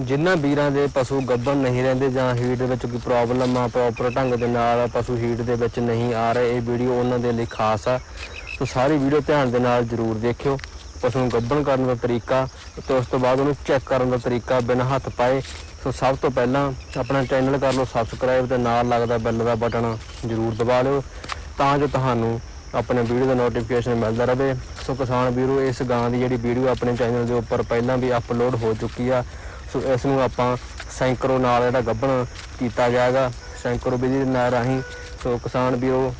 ਜਿਨ੍ਹਾਂ ਵੀਰਾਂ ਦੇ ਪਸ਼ੂ ਗੱਬਣ ਨਹੀਂ ਰਹਿੰਦੇ ਜਾਂ ਹੀਟ ਦੇ ਵਿੱਚ ਕੋਈ ਪ੍ਰੋਬਲਮ ਆ ਪ੍ਰੋਪਰ ਢੰਗ ਦੇ ਨਾਲ ਪਸ਼ੂ ਹੀਟ ਦੇ ਵਿੱਚ ਨਹੀਂ ਆ ਰਹੇ, ਇਹ ਵੀਡੀਓ ਉਹਨਾਂ ਦੇ ਲਈ ਖਾਸ ਆ। ਸੋ ਸਾਰੀ ਵੀਡੀਓ ਧਿਆਨ ਦੇ ਨਾਲ ਜ਼ਰੂਰ ਦੇਖਿਓ। ਪਸ਼ੂ ਨੂੰ ਗੱਬਣ ਕਰਨ ਦਾ ਤਰੀਕਾ ਤੇ ਉਸ ਤੋਂ ਬਾਅਦ ਉਹਨੂੰ ਚੈੱਕ ਕਰਨ ਦਾ ਤਰੀਕਾ ਬਿਨਾਂ ਹੱਥ ਪਾਏ। ਸੋ ਸਭ ਤੋਂ ਪਹਿਲਾਂ ਆਪਣਾ ਚੈਨਲ ਕਰ ਲਓ ਸਬਸਕ੍ਰਾਈਬ ਤੇ ਨਾਲ ਲੱਗਦਾ ਬੈਲ ਦਾ ਬਟਨ ਜ਼ਰੂਰ ਦਬਾ ਲਿਓ ਤਾਂ ਜੋ ਤੁਹਾਨੂੰ ਆਪਣੇ ਵੀਡੀਓ ਦਾ ਨੋਟੀਫਿਕੇਸ਼ਨ ਮਿਲਦਾ ਰਹੇ। ਸੋ ਕਿਸਾਨ ਵੀਰੋ, ਇਸ ਗਾਂ ਦੀ ਜਿਹੜੀ ਵੀਡੀਓ ਆਪਣੇ ਚੈਨਲ ਦੇ ਉੱਪਰ ਪਹਿਲਾਂ ਵੀ ਅਪਲੋਡ ਹੋ ਚੁੱਕੀ ਆ ਸੋ ਇਸ ਨੂੰ ਆਪਾਂ ਸੈਂਕਰੋ ਨਾਲ ਜਿਹੜਾ ਗੱਭਣ ਕੀਤਾ ਜਾਏਗਾ ਸੈਂਕਰੋ ਵਿਧੀ ਦੇ ਨਾਲ ਰਾਹੀਂ, ਸੋ ਕਿਸਾਨ ਵੀਰੋ,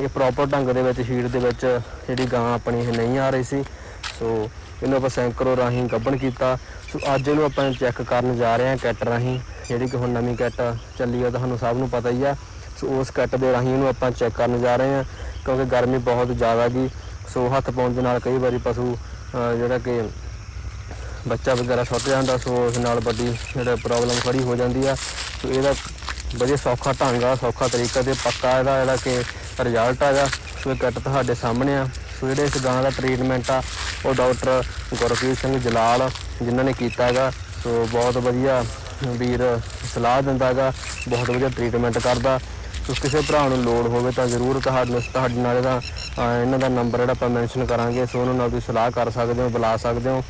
ਇਹ ਪ੍ਰੋਪਰ ਢੰਗ ਦੇ ਵਿੱਚ ਸ਼ੀਟ ਦੇ ਵਿੱਚ ਜਿਹੜੀ ਗਾਂ ਆਪਣੀ ਇਹ ਨਹੀਂ ਆ ਰਹੀ ਸੀ। ਸੋ ਇਹਨੂੰ ਆਪਾਂ ਸੈਂਕਰੋ ਰਾਹੀਂ ਗੱਭਣ ਕੀਤਾ। ਸੋ ਅੱਜ ਇਹਨੂੰ ਆਪਾਂ ਚੈੱਕ ਕਰਨ ਜਾ ਰਹੇ ਹਾਂ ਕੈਟ ਰਾਹੀਂ, ਜਿਹੜੀ ਕਿ ਹੁਣ ਨਵੀਂ ਕੈਟ ਚੱਲੀ ਆ ਤੁਹਾਨੂੰ ਸਭ ਨੂੰ ਪਤਾ ਹੀ ਆ। ਸੋ ਉਸ ਕੈਟ ਦੇ ਰਾਹੀਂ ਇਹਨੂੰ ਆਪਾਂ ਚੈੱਕ ਕਰਨ ਜਾ ਰਹੇ ਹਾਂ, ਕਿਉਂਕਿ ਗਰਮੀ ਬਹੁਤ ਜ਼ਿਆਦਾ ਗਈ ਸੋ ਹੱਥ ਪਾਉਣ ਦੇ ਨਾਲ ਕਈ ਵਾਰੀ ਪਸ਼ੂ ਜਿਹੜਾ ਕਿ ਬੱਚਾ ਵਗੈਰਾ ਸੁੱਟ ਜਾਂਦਾ, ਸੋ ਉਸ ਨਾਲ ਵੱਡੀ ਜਿਹੜਾ ਪ੍ਰੋਬਲਮ ਖੜੀ ਹੋ ਜਾਂਦੀ ਆ। ਸੋ ਇਹਦਾ ਵਧੀਆ ਸੌਖਾ ਢੰਗ ਆ, ਸੌਖਾ ਤਰੀਕਾ ਤੇ ਪੱਕਾ ਇਹਦਾ ਜਿਹੜਾ ਕਿ ਰਿਜ਼ਲਟ ਆਗਾ ਸੋ ਇਹ ਕੱਟ ਤੁਹਾਡੇ ਸਾਹਮਣੇ ਆ। ਸੋ ਜਿਹੜੇ ਇਸ ਗਾਂ ਦਾ ਟ੍ਰੀਟਮੈਂਟ ਆ, ਉਹ ਡਾਕਟਰ ਗੁਰਪ੍ਰੀਤ ਸਿੰਘ ਜਲਾਲ ਜਿਨ੍ਹਾਂ ਨੇ ਕੀਤਾ ਹੈਗਾ। ਸੋ ਬਹੁਤ ਵਧੀਆ ਵੀਰ ਸਲਾਹ ਦਿੰਦਾ ਹੈਗਾ, ਬਹੁਤ ਵਧੀਆ ਟ੍ਰੀਟਮੈਂਟ ਕਰਦਾ। ਸੋ ਕਿਸੇ ਭਰਾ ਨੂੰ ਲੋੜ ਹੋਵੇ ਤਾਂ ਜ਼ਰੂਰ ਤੁਹਾਡੇ ਤੁਹਾਡੇ ਨਾਲ ਇਹਦਾ ਇਹਨਾਂ ਦਾ ਨੰਬਰ ਜਿਹੜਾ ਆਪਾਂ ਮੈਂਸ਼ਨ ਕਰਾਂਗੇ। ਸੋ ਉਹਨਾਂ ਨਾਲ ਤੁਸੀਂ ਸਲਾਹ ਕਰ ਸਕਦੇ ਹੋ, ਬੁਲਾ ਸਕਦੇ ਹੋ।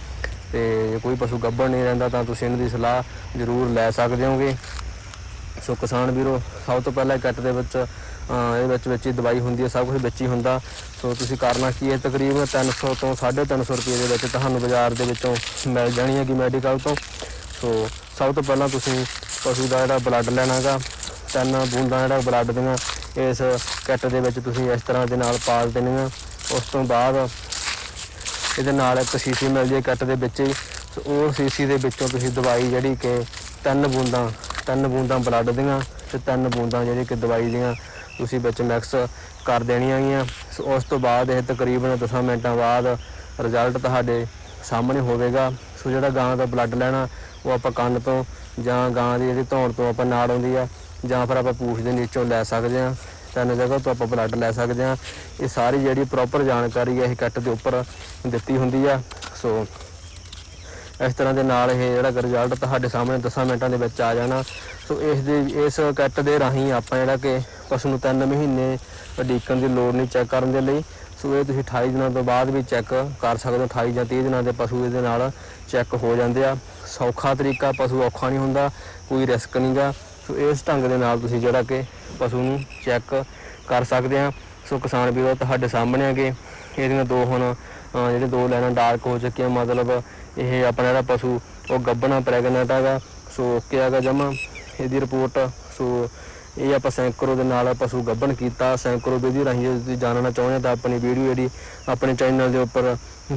ਤੇ ਜੇ ਕੋਈ ਪਸ਼ੂ ਗੱਭਣ ਨਹੀਂ ਰਹਿੰਦਾ ਤਾਂ ਤੁਸੀਂ ਇਹਨਾਂ ਦੀ ਸਲਾਹ ਜ਼ਰੂਰ ਲੈ ਸਕਦੇ ਹੋਗੇ। ਸੋ ਕਿਸਾਨ ਵੀਰੋ, ਸਭ ਤੋਂ ਪਹਿਲਾਂ ਕੱਟ ਦੇ ਵਿੱਚ, ਅਹ ਇਹ ਵਿੱਚ ਵਿੱਚ ਹੀ ਦਵਾਈ ਹੁੰਦੀ ਹੈ, ਸਭ ਕੁਝ ਵਿੱਚ ਹੀ ਹੁੰਦਾ। ਸੋ ਤੁਸੀਂ ਕਰਨਾ ਕੀ ਹੈ? ਤਕਰੀਬਨ 300 ਤੋਂ 350 ਰੁਪਏ ਦੇ ਵਿੱਚ ਤੁਹਾਨੂੰ ਬਾਜ਼ਾਰ ਦੇ ਵਿੱਚੋਂ ਮਿਲ ਜਾਣੀ ਹੈਗੀ ਮੈਡੀਕਲ ਤੋਂ। ਸੋ ਸਭ ਤੋਂ ਪਹਿਲਾਂ ਤੁਸੀਂ ਪਸ਼ੂ ਦਾ ਜਿਹੜਾ ਬਲੱਡ ਲੈਣਾਗਾ ਤਿੰਨ ਬੂੰਦਾਂ ਜਿਹੜਾ ਬਲੱਡ ਦੀਆਂ, ਇਸ ਕਿੱਟ ਦੇ ਵਿੱਚ ਤੁਸੀਂ ਇਸ ਤਰ੍ਹਾਂ ਦੇ ਨਾਲ ਪਾ ਦੇਣੀਆਂ। ਉਸ ਤੋਂ ਬਾਅਦ ਇਹਦੇ ਨਾਲ ਇੱਕ ਸੀਸੀ ਮਿਲ ਜੇ ਕੱਟ ਦੇ ਵਿੱਚ। ਹੀ ਸੋ ਉਹ ਸੀਸੀ ਦੇ ਵਿੱਚੋਂ ਤੁਸੀਂ ਦਵਾਈ ਜਿਹੜੀ ਕਿ ਤਿੰਨ ਬੂੰਦਾਂ ਤਿੰਨ ਬੂੰਦਾਂ ਬਲੱਡ ਦੀਆਂ ਤੇ ਤਿੰਨ ਬੂੰਦਾਂ ਜਿਹੜੀ ਕਿ ਦਵਾਈ ਦੀਆਂ ਤੁਸੀਂ ਵਿੱਚ ਮਿਕਸ ਕਰ ਦੇਣੀਆਂ ਗੀਆਂ। ਸੋ ਉਸ ਤੋਂ ਬਾਅਦ ਇਹ ਤਕਰੀਬਨ 10 ਮਿੰਟਾਂ ਬਾਅਦ ਰਿਜ਼ਲਟ ਤੁਹਾਡੇ ਸਾਹਮਣੇ ਹੋਵੇਗਾ। ਸੋ ਜਿਹੜਾ ਗਾਂ ਦਾ ਬਲੱਡ ਲੈਣਾ, ਉਹ ਆਪਾਂ ਕੰਨ ਤੋਂ ਜਾਂ ਗਾਂ ਦੀ ਜਿਹੜੀ ਧੌਣ ਤੋਂ ਆਪਾਂ ਨਾੜ ਆਉਂਦੀ ਆ, ਜਾਂ ਫਿਰ ਆਪਾਂ ਪੂਛ ਦੇ ਨੀਚੋਂ ਲੈ ਸਕਦੇ ਆ। ਤਿੰਨ ਜਗ੍ਹਾ ਤੋਂ ਆਪਾਂ ਬਲੱਡ ਲੈ ਸਕਦੇ ਆ ਇਹ ਸਾਰੀ ਜਿਹੜੀ ਪ੍ਰੋਪਰ ਜਾਣਕਾਰੀ ਹੈ, ਇਹ ਕੱਟ ਦੇ ਉੱਪਰ ਦਿੱਤੀ ਹੁੰਦੀ ਆ। ਸੋ ਇਸ ਤਰ੍ਹਾਂ ਦੇ ਨਾਲ ਇਹ ਜਿਹੜਾ ਰਿਜ਼ਲਟ ਤੁਹਾਡੇ ਸਾਹਮਣੇ 10 ਮਿੰਟਾਂ ਦੇ ਵਿੱਚ ਆ ਜਾਣਾ। ਸੋ ਇਸ ਦੇ, ਇਸ ਕਿੱਟ ਦੇ ਰਾਹੀਂ ਆਪਾਂ ਜਿਹੜਾ ਕਿ ਪਸ਼ੂ ਨੂੰ 3 ਮਹੀਨੇ ਉਡੀਕਣ ਦੀ ਲੋੜ ਨਹੀਂ ਚੈੱਕ ਕਰਨ ਦੇ ਲਈ। ਸੋ ਇਹ ਤੁਸੀਂ 28 ਦਿਨਾਂ ਤੋਂ ਬਾਅਦ ਵੀ ਚੈੱਕ ਕਰ ਸਕਦੇ ਹੋ। 28 ਜਾਂ 30 ਦਿਨਾਂ ਦੇ ਪਸ਼ੂ ਇਹਦੇ ਨਾਲ ਚੈੱਕ ਹੋ ਜਾਂਦੇ ਆ। ਸੌਖਾ ਤਰੀਕਾ ਪਸ਼ੂ ਔਖਾ ਨਹੀਂ ਹੁੰਦਾ, ਕੋਈ ਰਿਸਕ ਨਹੀਂਗਾ ਸੋ ਇਸ ਢੰਗ ਦੇ ਨਾਲ ਤੁਸੀਂ ਜਿਹੜਾ ਕਿ ਪਸ਼ੂ ਨੂੰ ਚੈੱਕ ਕਰ ਸਕਦੇ ਆ। ਸੋ ਕਿਸਾਨ ਵੀਰੋ, ਤੁਹਾਡੇ ਸਾਹਮਣੇ ਆਗੇ ਇਹਦੀਆਂ ਦੋ ਹੁਣ, ਅਹ, ਜਿਹੜੇ ਦੋ ਲਾਈਨਾਂ ਡਾਰਕ ਹੋ ਚੁੱਕੀਆਂ। ਮਤਲਬ ਇਹ ਆਪਣਾ ਜਿਹੜਾ ਪਸ਼ੂ, ਉਹ ਗੱਭਣਾ ਪ੍ਰੈਗਨੈਂਟ ਹੈਗਾ। ਸੋ ਓਕੇ ਹੈਗਾ ਜਮਾ। ਇਹਦੀ ਰਿਪੋਰਟ ਸੋ ਇਹ ਆਪਾਂ ਸੈਂਕਰੋ ਦੇ ਨਾਲ ਪਸ਼ੂ ਗੱਬਣ ਕੀਤਾ। ਸੈਂਕਰੋ ਵਿਧੀ ਰਾਹੀਂ ਜੇ ਤੁਸੀਂ ਜਾਣਨਾ ਚਾਹੁੰਦੇ ਹੋ ਤਾਂ ਆਪਣੀ ਵੀਡੀਓ ਜਿਹੜੀ ਆਪਣੇ ਚੈਨਲ ਦੇ ਉੱਪਰ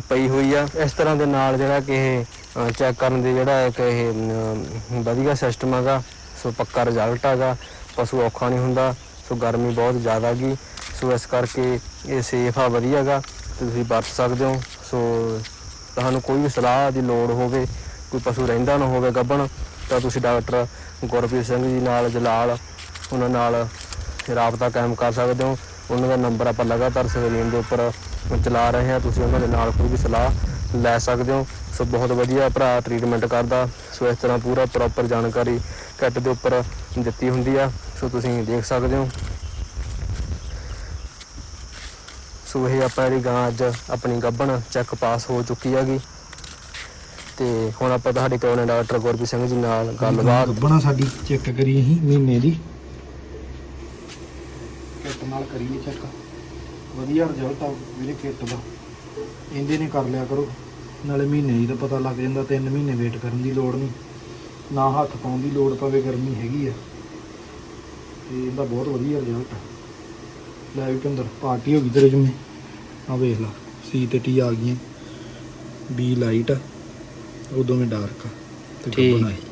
ਪਈ ਹੋਈ ਆ। ਇਸ ਤਰ੍ਹਾਂ ਦੇ ਨਾਲ ਜਿਹੜਾ ਕਿ ਇਹ ਚੈੱਕ ਕਰਨ ਦੇ ਜਿਹੜਾ ਇੱਕ ਇਹ ਵਧੀਆ ਸਿਸਟਮ ਹੈਗਾ। ਸੋ ਪੱਕਾ ਰਿਜ਼ਲਟ ਹੈਗਾ, ਪਸ਼ੂ ਔਖਾ ਨਹੀਂ ਹੁੰਦਾ, ਸੋ ਗਰਮੀ ਬਹੁਤ ਜ਼ਿਆਦਾ ਗਈ ਸੋ ਇਸ ਕਰਕੇ ਇਹ ਸੇਫ ਆ, ਵਧੀਆ ਹੈਗਾ ਤੁਸੀਂ ਵਰਤ ਸਕਦੇ ਹੋ, ਸੋ ਤੁਹਾਨੂੰ ਕੋਈ ਵੀ ਸਲਾਹ ਦੀ ਲੋੜ ਹੋਵੇ, ਕੋਈ ਪਸ਼ੂ ਰਹਿੰਦਾ ਨਾ ਹੋਵੇ ਗੱਭਣ, ਤਾਂ ਤੁਸੀਂ ਡਾਕਟਰ ਗੁਰਪ੍ਰੀਤ ਸਿੰਘ ਜੀ ਨਾਲ, ਜਲਾਲ, ਉਹਨਾਂ ਨਾਲ ਰਾਬਤਾ ਕਾਇਮ ਕਰ ਸਕਦੇ ਹੋ, ਉਹਨਾਂ ਦਾ ਨੰਬਰ ਆਪਾਂ ਲਗਾਤਾਰ ਸਕਰੀਨ ਦੇ ਉੱਪਰ ਚਲਾ ਰਹੇ ਹਾਂ, ਤੁਸੀਂ ਉਹਨਾਂ ਦੇ ਨਾਲ ਕੋਈ ਵੀ ਸਲਾਹ ਲੈ ਸਕਦੇ ਹੋ, ਸੋ ਬਹੁਤ ਵਧੀਆ ਭਰਾ ਟ੍ਰੀਟਮੈਂਟ ਕਰਦਾ, ਸੋ ਇਸ ਤਰ੍ਹਾਂ ਪੂਰਾ ਪ੍ਰੋਪਰ ਜਾਣਕਾਰੀ ਕੱਟ ਦੇ ਉੱਪਰ ਦਿੱਤੀ ਹੁੰਦੀ ਆ ਸੋ ਤੁਸੀਂ ਦੇਖ ਸਕਦੇ ਹੋ। ਸੋ ਇਹ ਆਪਾਂ ਜਿਹੜੀ ਗਾਂ ਅੱਜ ਆਪਣੀ ਗੱਭਣ ਚੈੱਕ ਪਾਸ ਹੋ ਚੁੱਕੀ ਹੈਗੀ। ਤੇ ਹੁਣ ਆਪਾਂ ਤੁਹਾਡੇ ਕੋਲ ਡਾਕਟਰ ਗੁਰਪ੍ਰੀਤ ਸਿੰਘ ਜੀ ਨਾਲ ਗੱਲਬਾਤ। ਗੱਬਣਾ ਸਾਡੀ ਚੈੱਕ ਕਰੀ ਅਸੀਂ ਮਹੀਨੇ ਦੀ। ਕਿੱਟ ਨਾਲ ਕਰੀਏ ਚੈੱਕ ਵਧੀਆ ਰਿਜ਼ਲਟ ਆ ਵੀਰੇ ਕਿੱਟ ਦਾ। ਇਹਦੇ ਨੇ ਕਰ ਲਿਆ ਕਰੋ। ਨਾਲੇ ਮਹੀਨੇ ਦੀ ਤਾਂ ਪਤਾ ਲੱਗ ਜਾਂਦਾ ਤਿੰਨ ਮਹੀਨੇ ਵੇਟ ਕਰਨ ਦੀ ਲੋੜ ਨਹੀਂ। ਨਾ ਹੱਥ ਪਾਉਣ ਦੀ ਲੋੜ ਪਵੇ ਗਰਮੀ ਹੈਗੀ ਆ। ਤੇ ਇਹਦਾ ਬਹੁਤ ਵਧੀਆ ਰਿਜ਼ਲਟ ਆ। ਲੈ ਵੀ ਪਿੰਦਰ ਪਾਰਟੀ ਹੋ ਗਈ ਤੇਰੇ ਜਿੰਮੇ। ਆ ਵੇਖ ਲਾ ਸੀ ਤੇ ਟੀ ਆ ਗਈਆਂ। ਬੀ ਲਾਈਟ ਆ ਉਦੋਂ ਮੈਂ ਡਾਰਕ ਆ ਤੇ ਠੀਕ।